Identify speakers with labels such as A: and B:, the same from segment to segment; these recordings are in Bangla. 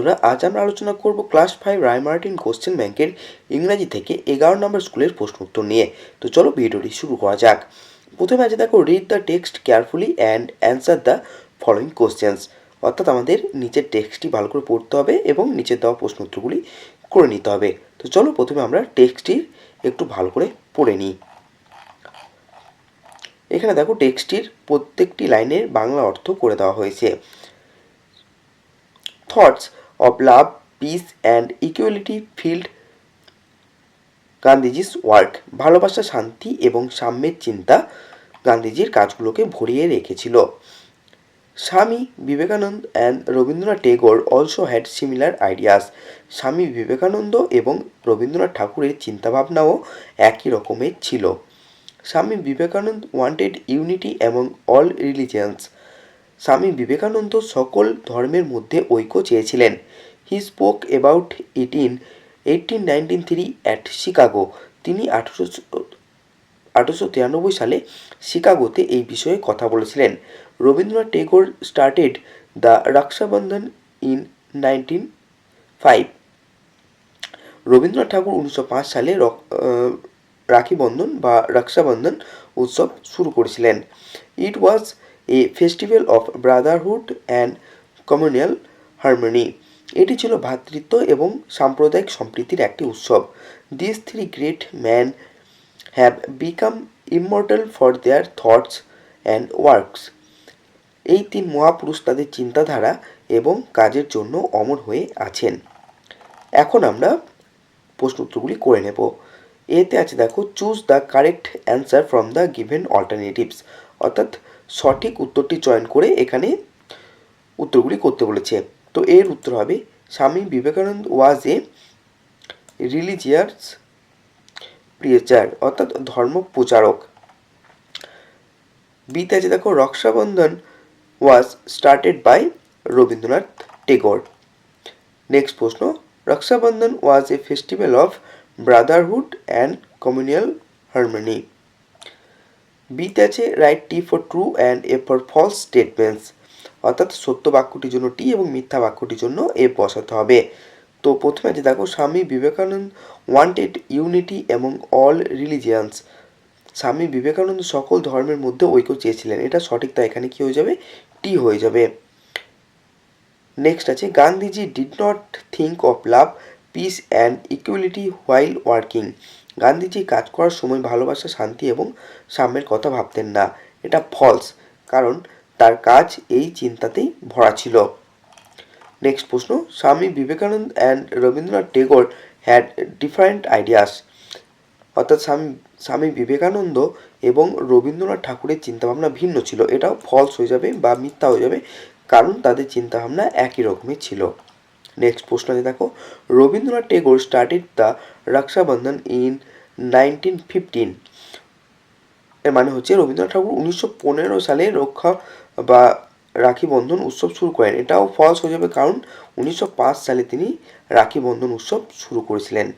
A: বন্ধুরা, আজ আমরা আলোচনা করব ক্লাস ফাইভ রায়মার্টিন কোশ্চেন ব্যাংকের ইংরাজি থেকে এগারো নম্বর স্কুলের প্রশ্ন উত্তর নিয়ে। তো চলো ভিডিওটি শুরু করা যাক। প্রথমে আছে দেখো read the text carefully and answer the following questions অর্থাৎ আমাদের নিচের টেক্সটটি ভালো করে পড়তে হবে এবং নিচের দেওয়া প্রশ্ন উত্তরগুলি করে নিতে হবে। তো চলো প্রথমে আমরা টেক্সটটি একটু ভালো করে পড়ে নিই। এখানে দেখো টেক্সটটির প্রত্যেকটি লাইনের বাংলা অর্থ করে দেওয়া হয়েছে। Thoughts of love peace and equality filled Gandhiji's work ভালোবাসা, শান্তি এবং সাম্যের চিন্তা গান্ধীজির কাজগুলোকে ভরিয়ে রেখেছিল। Swami Vivekananda and Rabindranath Tagore also had similar ideas Swami Vivekananda এবং রবীন্দ্রনাথ ঠাকুরের চিন্তাভাবনাও একই রকমের ছিল। Swami Vivekananda wanted unity among all religions Swami Vivekananda সকল ধর্মের মধ্যে ঐক্য চেয়েছিলেন। He spoke about it in eighteen nineteen three at Chicago তিনি আঠারোশো আঠারোশো তিরানব্বই সালে শিকাগোতে এই বিষয়ে কথা বলেছিলেন। Rabindranath Tagore started the Rakshabandhan in nineteen five Rabindranath Thakur উনিশশো পাঁচ সালে রক- আহ, রাখি বন্ধন বা রক্ষাবন্ধন উৎসব শুরু করেছিলেন। It was a festival of brotherhood and communal harmony এটি ছিল ভ্রাতৃত্ব এবং সাম্প্রদায়িক সম্প্রীতির একটি উৎসব। This three great man have become immortal for their thoughts and works. এই তিন মহাপুরুষ তাদের চিন্তাধারা এবং কাজের জন্য অমর হয়ে আছেন। এখন আমরা প্রশ্ন উত্তরগুলি করে নেব। এতে আছে দেখো, choose the correct answer from the given alternatives. অর্থাৎ সঠিক উত্তরটি চয়ন করে এখানে উত্তরগুলি করতে বলেছে। তো এর উত্তর হবে, Swami Vivekananda was a religious প্রিয়েচার অর্থাৎ ধর্ম প্রচারক। বিতে আছে দেখো, Rakshabandhan was started by Rabindranath Tagore. Next প্রশ্ন, Rakshabandhan was a festival of brotherhood and communal harmony বিতে আছে write T for true and F for false statements অর্থাৎ সত্য বাক্যটির জন্য টি এবং মিথ্যা বাক্যটির জন্য এ বসাতে হবে। তো প্রথমে আছে দেখো, স্বামী বিবেকানন্দ ওয়ান্টেড ইউনিটি এবং অল রিলিজিয়ান্স স্বামী বিবেকানন্দ সকল ধর্মের মধ্যে ঐক্য চেয়েছিলেন। এটা সঠিক তা এখানে কি হয়ে যাবে? টি হয়ে যাবে। নেক্সট আছে, Gandhiji did not think of love peace and equality while working Gandhiji কাজ করার সময় ভালোবাসা, শান্তি এবং সাম্যের কথা ভাবতেন না। এটা ফলস কারণ তার কাজ এই চিন্তাতেই ভরা ছিল। নেক্সট প্রশ্ন, Swami Vivekananda and Rabindranath Tagore had different ideas অর্থাৎ স্বামী স্বামী বিবেকানন্দ এবং রবীন্দ্রনাথ ঠাকুরের চিন্তাভাবনা ভিন্ন ছিল। এটাও ফলস হয়ে যাবে বা মিথ্যা হয়ে যাবে, কারণ তাদের চিন্তাভাবনা একই রকমের ছিল। নেক্সট প্রশ্ন আছে, দেখো, Rabindranath Tagore started the Rakshabandhan in nineteen fifteen এর মানে হচ্ছে রবীন্দ্রনাথ ঠাকুর উনিশশো পনেরো সালে রক্ষা বা রাখি বন্ধন উৎসব শুরু করেন। এটাও ফলস হয়ে যাবে কারণ উনিশশো পাঁচ সালে তিনি রাখি বন্ধন উৎসব শুরু করেছিলেন।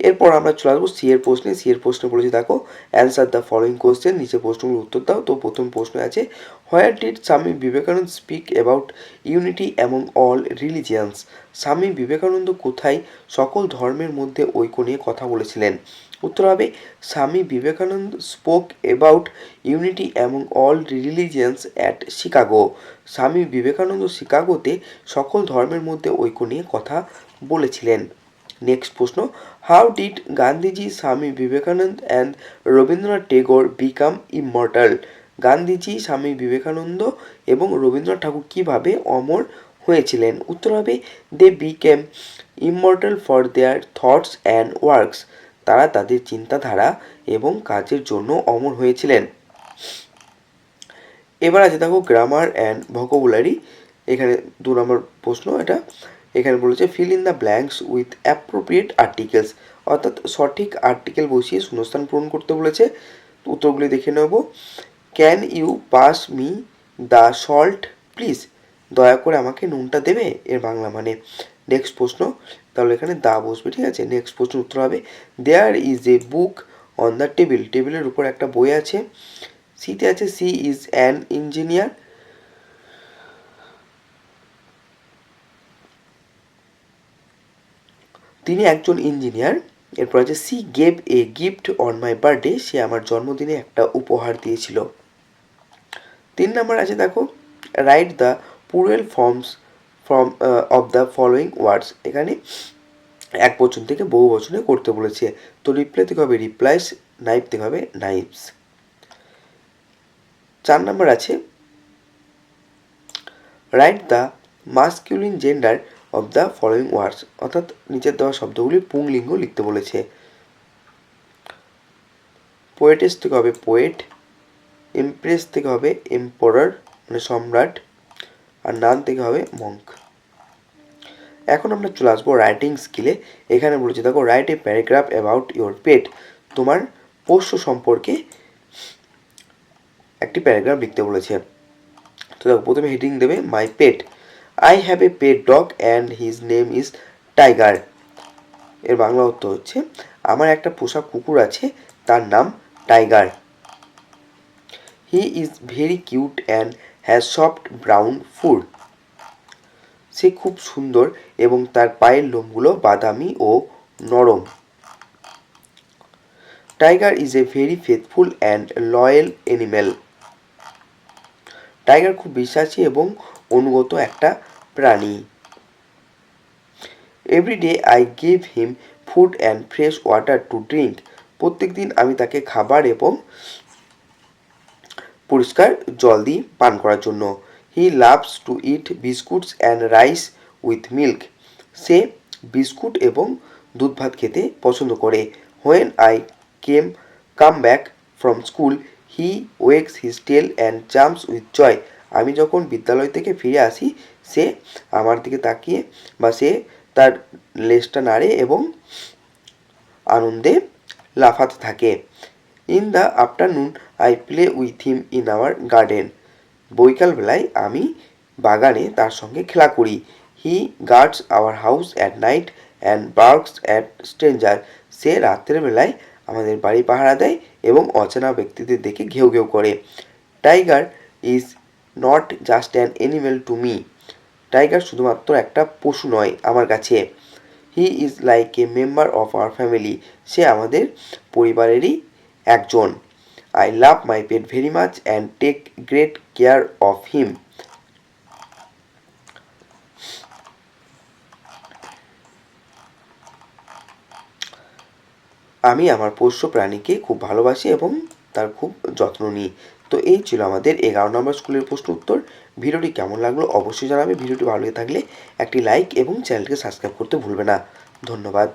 A: এরপর আমরা চলে আসব সি এর প্রশ্নে। সি এর প্রশ্নে বলেছি, দেখো অ্যান্সার দ্য ফলোয়িং কোয়েশ্চেন নিচে প্রশ্নগুলোর উত্তর দাও। তো প্রথম প্রশ্ন আছে where did Swami Vivekananda speak about unity among all religions Swami Vivekananda কোথায় সকল ধর্মের মধ্যে ঐক্য নিয়ে কথা বলেছিলেন? উত্তর হবে। Swami Vivekananda spoke about unity among all religions at Chicago Swami Vivekananda শিকাগোতে সকল ধর্মের মধ্যে ঐক্য নিয়ে কথা বলেছিলেন। নেক্সট প্রশ্ন how did Gandhiji Swami Vivekananda and Rabindranath Tagore become immortal Gandhiji Swami Vivekananda এবং রবীন্দ্রনাথ ঠাকুর কীভাবে অমর হয়েছিলেন? উত্তর হবে they became immortal for their thoughts and works তারা তাদের চিন্তাধারা এবং কাজের জন্য অমর হয়েছিলেন। এবার আছে দেখো গ্রামার অ্যান্ড ভোকাবুলারি এখানে দু নম্বর প্রশ্ন এটা। এখানে বলেছে fill in the blanks with appropriate articles অর্থাৎ সঠিক আর্টিকেল বসিয়ে শূন্যস্থান পূরণ করতে বলেছে। উত্তরগুলি দেখে নেব। Can you pass me the salt please দয়া করে আমাকে নুনটা দেবে? এর বাংলা মানে। নেক্সট প্রশ্ন, তাহলে এখানে দা বসবে, ঠিক আছে? নেক্সট প্রশ্ন উত্তর হবে there is a book on the table টেবিলের উপর একটা বই আছে। সিতে আছে সি ইজ অ্যান ইঞ্জিনিয়ার তিনি একজন ইঞ্জিনিয়ার এরপর আছে she gave a gift on my birthday সে আমার জন্মদিনে একটা উপহার দিয়েছিল। তিন নাম্বার আছে, দেখো write the plural forms from of the following words এখানে এক বচন থেকে বহু বচনে করতে বলেছে। তো রিপ্লাই থেকে হবে রিপ্লাইস নাইফ থেকে হবে নাইফস চার নাম্বার আছে। Write the masculine gender of the following words অর্থাৎ নিচের দেওয়া শব্দগুলি পুংলিঙ্গ লিখতে বলেছে। পোয়েটেস থেকে হবে পোয়েট ইমপ্রেস থেকে হবে এম্পোরার মানে সম্রাট। আর নান থেকে হবে মঙ্ক এখন আমরা চলে আসব রাইটিং স্কিলে এখানে বলেছি, দেখো write a paragraph about your pet তোমার পোষ্য সম্পর্কে একটি প্যারাগ্রাফ লিখতে বলেছে। তো দেখো, প্রথমে হেডিং দেবে my pet I have a pet dog and his name is Tiger এর বাংলা অর্থ হচ্ছে, আমার একটা পোষা কুকুর আছে, তার নাম Tiger he is very cute and has soft brown food সে খুব সুন্দর এবং তার পায়ের লোমগুলো বাদামি ও নরম। Tiger is a very faithful and loyal animal Tiger খুব বিশ্বাসী এবং অনুগত একটা প্রাণী। Everyday I give him food and fresh water to drink প্রত্যেক দিন আমি তাকে খাবার এবং পরিষ্কার জল দিই পান করার জন্য। He loves to eat biscuits and rice with milk say biscuit এবং দুধ ভাত খেতে পছন্দ করে। When I came come back from school he wags his tail and jumps with joy আমি যখন বিদ্যালয় থেকে ফিরে আসি, সে আমার দিকে তাকিয়ে বা সে তার লেজটা নাড়ে এবং আনন্দে লাফাতে থাকে। In the afternoon I play with him in our garden বৈকালবেলায় আমি বাগানে তার সঙ্গে খেলা করি। He guards our house at night and barks at stranger সে রাত্রের বেলায় আমাদের বাড়ি পাহারা দেয় এবং অচেনা ব্যক্তিদের দেখে ঘেউ ঘেউ করে। Tiger is not just an animal to me Tiger শুধুমাত্র একটা পশু নয় আমার কাছে। He is like a member of our family সে আমাদের পরিবারেরই একজন। I love my pet very much and take great care of him আমি আমার পোষ্য প্রাণীকে খুব ভালোবাসি এবং তার খুব যত্ন নিই। তো এই ছিল আমাদের এগারো নম্বর স্কুলের প্রশ্ন উত্তর। ভিডিওটি কেমন লাগল অবশ্যই জানাবে। ভিডিওটি ভালো লেগে থাকলে একটি লাইক এবং চ্যানেলকে সাবস্ক্রাইব করতে ভুলবে না। ধন্যবাদ।